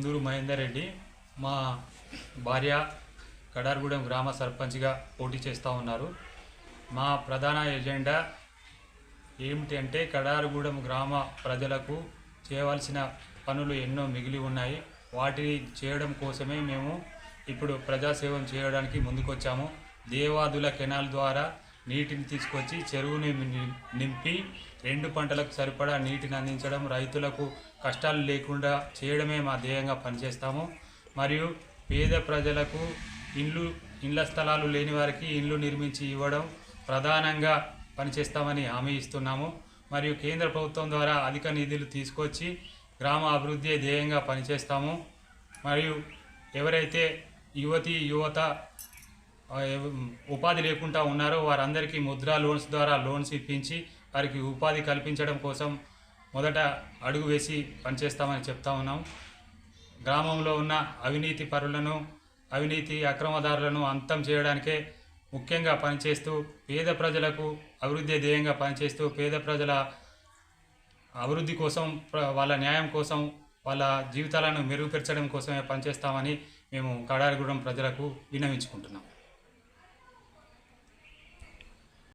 కుందూరు మహేందర్ రెడ్డి మా భార్య కడార్గూడెం గ్రామ సర్పంచ్గా పోటీ చేస్తూ ఉన్నారు. మా ప్రధాన ఎజెండా ఏమిటి అంటే కడారగూడెం గ్రామ ప్రజలకు చేయవలసిన పనులు ఎన్నో మిగిలి ఉన్నాయి. వాటిని చేయడం కోసమే మేము ఇప్పుడు ప్రజాసేవం చేయడానికి ముందుకొచ్చాము. దేవాదుల కెనాల్ ద్వారా నీటిని తీసుకొచ్చి చెరువుని నింపి రెండు పంటలకు సరిపడా నీటిని అందించడం రైతులకు కష్టాలు లేకుండా చేయడమే మా ధ్యేయంగా పనిచేస్తాము. మరియు పేద ప్రజలకు ఇండ్లు ఇండ్ల స్థలాలు లేని వారికి ఇండ్లు నిర్మించి ఇవ్వడం ప్రధానంగా పనిచేస్తామని హామీ ఇస్తున్నాము. మరియు కేంద్ర ప్రభుత్వం ద్వారా అధిక నిధులు తీసుకొచ్చి గ్రామ అభివృద్ధి ధ్యేయంగా పనిచేస్తాము. మరియు ఎవరైతే యువతి యువత ఉపాధి లేకుండా ఉన్నారో వారందరికీ ముద్రా లోన్స్ ద్వారా లోన్స్ ఇప్పించి వారికి ఉపాధి కల్పించడం కోసం మొదట అడుగు వేసి పనిచేస్తామని చెప్తా ఉన్నాం. గ్రామంలో ఉన్న అవినీతి పరులను అవినీతి అక్రమదారులను అంతం చేయడానికే ముఖ్యంగా పనిచేస్తూ పేద ప్రజలకు అభివృద్ధి ధ్యేయంగా పనిచేస్తూ పేద ప్రజల అభివృద్ధి కోసం వాళ్ళ న్యాయం కోసం వాళ్ళ జీవితాలను మెరుగుపరచడం కోసమే పనిచేస్తామని మేము కడారిగూడెం ప్రజలకు విన్నవించుకుంటున్నాం.